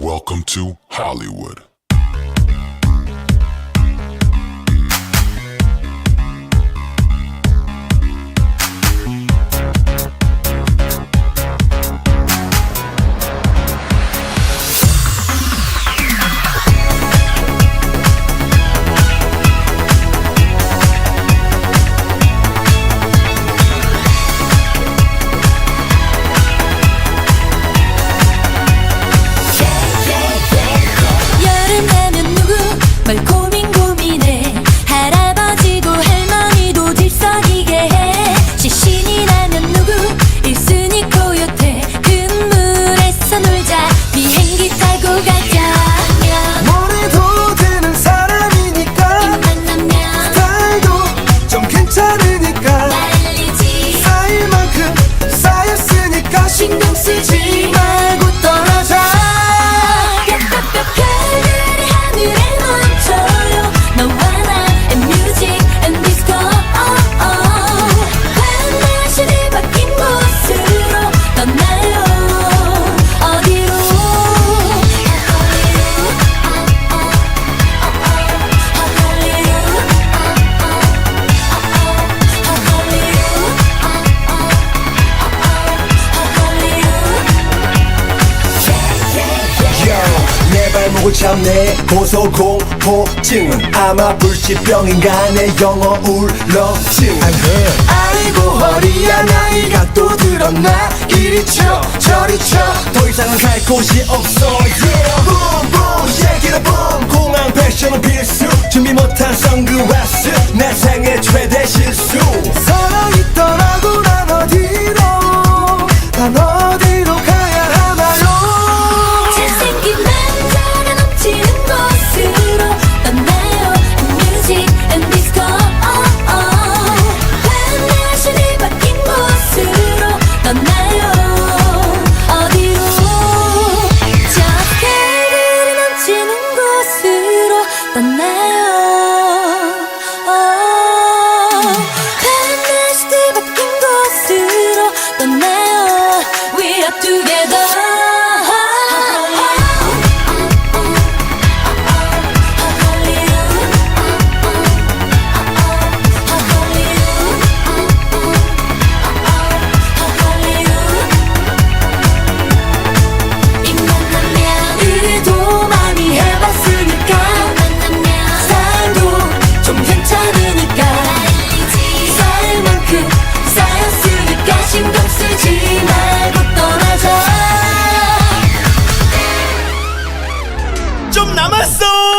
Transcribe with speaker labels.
Speaker 1: Welcome to Hollywood.
Speaker 2: 내 발목을 잡네. 고소공포증은 아마 불치병인가 내 영어 울렁증. 아이고 허리야 나이가 또 들었나? 이리 쳐 저리 쳐더 이상은 갈 곳이 없어 yeah. 붐붐 shake it boom. 공항 패션은 필수. 준비 못한 선글라스. 내 생애 최대 My soul.